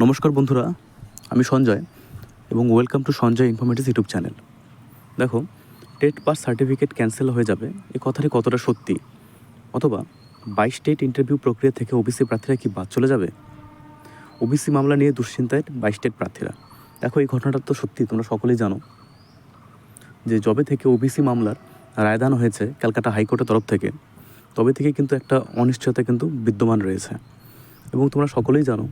নমস্কার বন্ধুরা, আমি সঞ্জয় এবং welcome to Sanjay informatives YouTube channel. দেখো, টেট পাস সার্টিফিকেট ক্যান্সেল হয়ে যাবে এই কথাটি কতটা সত্যি? অথবা, বাইশ টেট ইন্টারভিউ প্রক্রিয়া থেকে ওবিসি প্রার্থীরা কি বাদ চলে যাবে? ওবিসি মামলা নিয়ে দুশ্চিন্তায় বাইশ টেট প্রার্থীরা। দেখো, এই ঘটনাটা তো সত্যি, তোমরা সকলেই জানো। যে জবে থেকে ওবিসি মামলার রায়দান হয়েছে ক্যালকাটা হাইকোর্টের তরফ থেকে, তবে থেকে কিন্তু একটা অনিশ্চয়তা কিন্তু বিদ্যমান রয়েছে। এবং তোমরা সকলেই জানো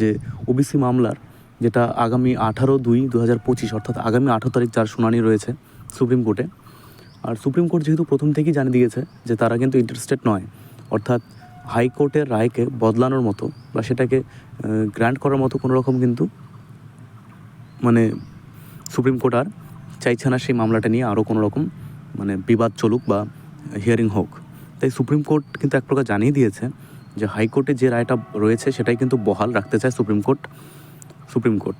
যে ওবিসি মামলার, যেটা আগামী আঠারো দুই দু হাজার পঁচিশ, অর্থাৎ আগামী আঠারো তারিখ যার শুনানি রয়েছে সুপ্রিম কোর্টে আর সুপ্রিম কোর্ট যেহেতু প্রথম থেকেই জানিয়ে দিয়েছে যে তারা কিন্তু ইন্টারেস্টেড নয়, অর্থাৎ হাইকোর্টের রায়কে বদলানোর মতো বা সেটাকে গ্র্যান্ট করার মতো কোনো রকম কিন্তু মানে সুপ্রিম কোর্ট আর চাইছে না সেই মামলাটা নিয়ে আরও কোনো রকম মানে বিবাদ চলুক বা হিয়ারিং হোক। তাই সুপ্রিম কোর্ট কিন্তু এক প্রকার জানিয়ে দিয়েছে যে হাইকোর্টে যে রায়টা রয়েছে সেটাই কিন্তু বহাল রাখতে চায় সুপ্রিম কোর্ট সুপ্রিম কোর্ট।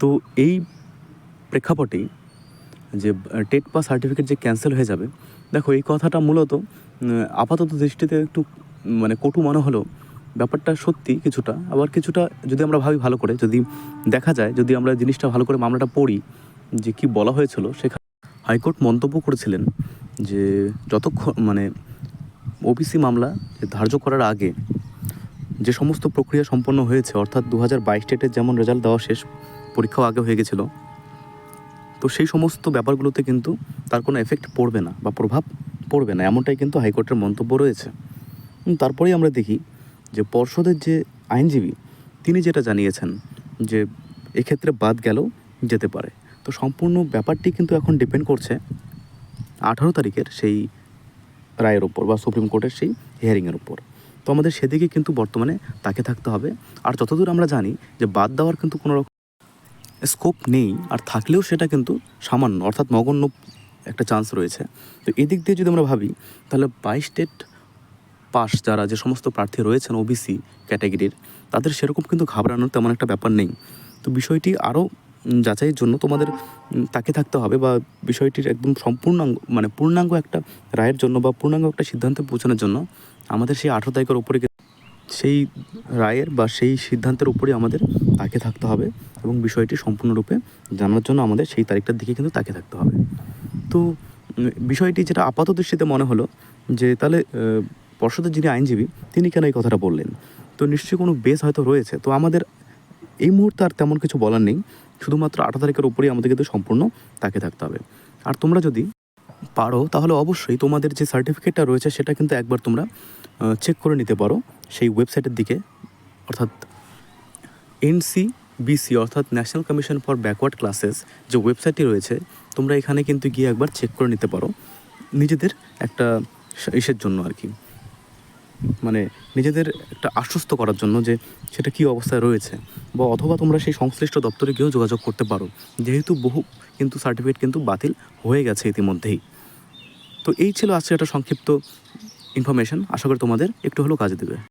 তো এই প্রেক্ষাপটেই যে টেট পাস সার্টিফিকেট যে ক্যান্সেল হয়ে যাবে, দেখো এই কথাটা মূলত আপাতত দৃষ্টিতে একটু মানে কটু মনে হলেও ব্যাপারটা সত্যি কিছুটা। আবার কিছুটা যদি আমরা ভাবি ভালো করে, যদি দেখা যায়, যদি আমরা জিনিসটা ভালো করে মামলাটা পড়ি, যে কি বলা হয়েছিল, সেখানে হাইকোর্ট মন্তব্য করেছিলেন যে যতক্ষণ মানে ওবিসি মামলা ধার্য করার আগে যে সমস্ত প্রক্রিয়া সম্পন্ন হয়েছে, অর্থাৎ দু হাজার বাইশ ডেটের যেমন রেজাল্ট দেওয়া শেষ, পরীক্ষাও আগে হয়ে গেছিল, তো সেই সমস্ত ব্যাপারগুলোতে কিন্তু তার কোনো এফেক্ট পড়বে না বা প্রভাব পড়বে না, এমনটাই কিন্তু হাইকোর্টের মন্তব্য রয়েছে। তারপরেই আমরা দেখি যে পর্ষদের যে আইনজীবী, তিনি যেটা জানিয়েছেন যে এক্ষেত্রে বাদ গেলেও যেতে পারে, তো সম্পূর্ণ ব্যাপারটি কিন্তু এখন ডিপেন্ড করছে আঠারো তারিখের সেই রায়ের ওপর বা সুপ্রিম কোর্টের সেই হিয়ারিংয়ের ওপর তো আমাদের সেদিকে কিন্তু বর্তমানে তাকে থাকতে হবে। আর যতদূর আমরা জানি যে বাদ দেওয়ার কিন্তু কোনো রকম স্কোপ নেই, আর থাকলেও সেটা কিন্তু সামান্য, অর্থাৎ নগণ্য একটা চান্স রয়েছে। তো এদিক দিয়ে যদি আমরা ভাবি, তাহলে বাইশ স্টেট পাস যারা যে সমস্ত প্রার্থী রয়েছেন ওবিসি ক্যাটাগরির তাদের সেরকম কিন্তু ঘাবড়ানোর তেমন একটা ব্যাপার নেই। তো বিষয়টি আরও যাচাইয়ের জন্য তোমাদের তাকে থাকতে হবে বা বিষয়টির একদম সম্পূর্ণাঙ্গ মানে পূর্ণাঙ্গ একটা রায়ের জন্য বা পূর্ণাঙ্গ একটা সিদ্ধান্তে পৌঁছানোর জন্য আমাদের সেই আঠারো তারিখের উপরে সেই রায়ের বা সেই সিদ্ধান্তের উপরে আমাদের তাকে থাকতে হবে এবং বিষয়টি সম্পূর্ণরূপে জানার জন্য আমাদের সেই তারিখটার দিকে কিন্তু তাকে থাকতে হবে। তো বিষয়টি যেটা আপাত দৃষ্টিতে মনে হলো যে তাহলে পর্ষদের যিনি আইনজীবী, তিনি কেন এই কথাটা বললেন? তো নিশ্চয়ই কোনো বেস হয়তো রয়েছে। তো আমাদের এই মুহূর্তে আর তেমন কিছু বলার নেই। শুধুমাত্র আঠারো তারিখের উপরেই আমাদের কিন্তু সম্পূর্ণ তাকে থাকতে হবে। আর তোমরা যদি পারো, তাহলে অবশ্যই তোমাদের যে সার্টিফিকেটটা রয়েছে, সেটা কিন্তু একবার তোমরা চেক করে নিতে পারো। সেই ওয়েবসাইটের দিকে, অর্থাৎ এনসি বিসি অর্থাৎ national commission for backward classes যে ওয়েবসাইটটি রয়েছে, তোমরা এখানে কিন্তু গিয়ে একবার চেক করে নিতে পারো। নিজেদের একটা ইসের জন্য আর কি। মানে নিজেদের একটা আশ্বস্ত করার জন্য যে সেটা কী অবস্থায় রয়েছে বা অথবা তোমরা সেই সংশ্লিষ্ট দপ্তরে গিয়েও যোগাযোগ করতে পারো। যেহেতু বহু কিন্তু সার্টিফিকেট কিন্তু বাতিল হয়ে গেছে ইতিমধ্যেই। তো এই ছিল আজকে একটা সংক্ষিপ্ত ইনফরমেশান আশা করি তোমাদের একটু হলেও কাজে দেবে।